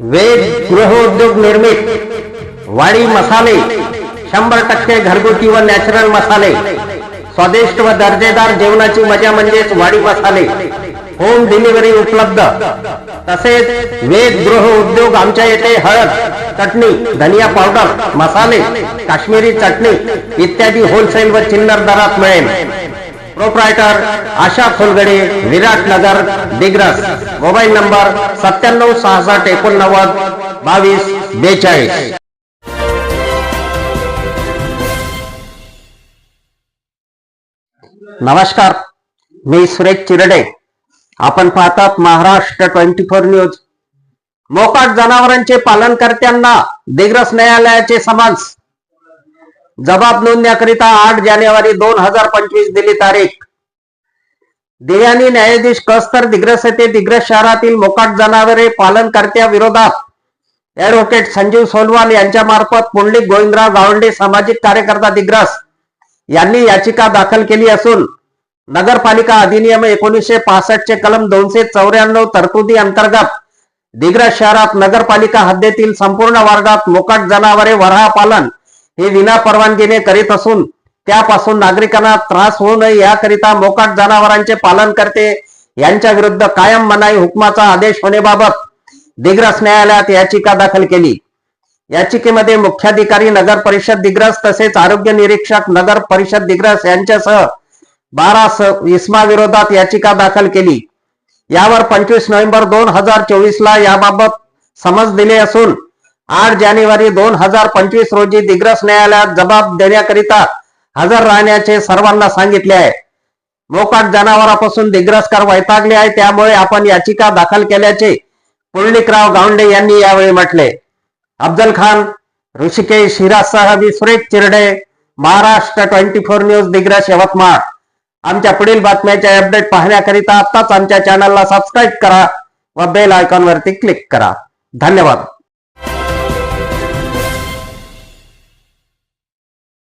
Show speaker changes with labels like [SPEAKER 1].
[SPEAKER 1] वेद गृहोद्योग निर्मित वाडी मसाले शंभर टक्के घरगुती व नॅचरल मसाले स्वादिष्ट व दर्जेदार जेवणाची मजा म्हणजेच वाडी मसाले होम डिलिव्हरी उपलब्ध. तसेच वेद गृह उद्योग आमच्या येथे हळद चटणी धनिया पावडर मसाले काश्मीरी चटणी इत्यादी होलसेल व चिल्लर दरात मिळेल. Proprietor Asha Phulgade Virat Nagar Digras. Mobile number सत्त्याण्णव सहासष्ट एकोणनव्वद बावीस बेचाळीस. नमस्कार मी सुरेश चिरडे. आपण पाहतात महाराष्ट्र ट्वेंटी फोर न्यूज. मोकाट जनावरांचे पालनकर्त्यांना दिग्रस न्यायालयाचे समन्स. जबाब नोंदण्याकरिता आठ जानेवारी दोन हजार पंचवीस दिली तारीख. देयानी न्यायाधीश कस्तर दिग्रस येथे दिग्रस शहरातील मोकाट जनावरे पालनकर्त्या विरोधात ऍडव्होकेट संजीव सोनवाल यांच्या मार्फत पुंडलिक गोविंदराव गावंडे सामाजिक कार्यकर्ता दिग्रस यांनी याचिका दाखल केली असून नगरपालिका अधिनियम एकोणीसशे पासष्ट चे कलम दोनशे चौऱ्याण्णव तरतुदी अंतर्गत दिग्रस शहरात नगरपालिका हद्दीतील संपूर्ण वर्गात मोकाट जनावरे वराहा पालन हे विना परवानगीने करीत असून त्यापासून नागरिकांना त्रास होऊ नये याकरिता मोकाट जनावरांचे पालन करते. यांच्या विरुद्ध कायम मनाई हुकमाचा आदेश होण्याबाबत दिग्रस न्यायालयात याचिका दाखल केली. याचिकेमध्ये मुख्याधिकारी नगर परिषद दिग्रस तसेच आरोग्य निरीक्षक नगर परिषद दिग्रस यांच्यासह बारा स- इसमा विरोधात याचिका दाखल केली. यावर पंचवीस नोव्हेंबर दोन हजार चोवीस ला याबाबत समज दिले असून आठ जानेवारी दोन हजार पंचवीस रोजी दिग्रस न्यायालयात जबाब देण्याकरिता हजर राहण्याचे सर्वांना सांगितले आहे. मोकाट जनावरापासून दिग्रसकार वैतागले आहे त्यामुळे आपण याचिका दाखल केल्याचे पुंडलिकराव गावंडे यांनी यावेळी म्हटले. अफजल खान ऋषिकेश हिरासह मी Suresh Chirde Maharashtra twenty four news Digras Yavatmal. आमच्या पुढील बातम्याचे अपडेट पाहण्याकरिता आताच आमच्या चॅनलला सबस्क्राईब करा व बेल आयकॉनवरती क्लिक करा. धन्यवाद.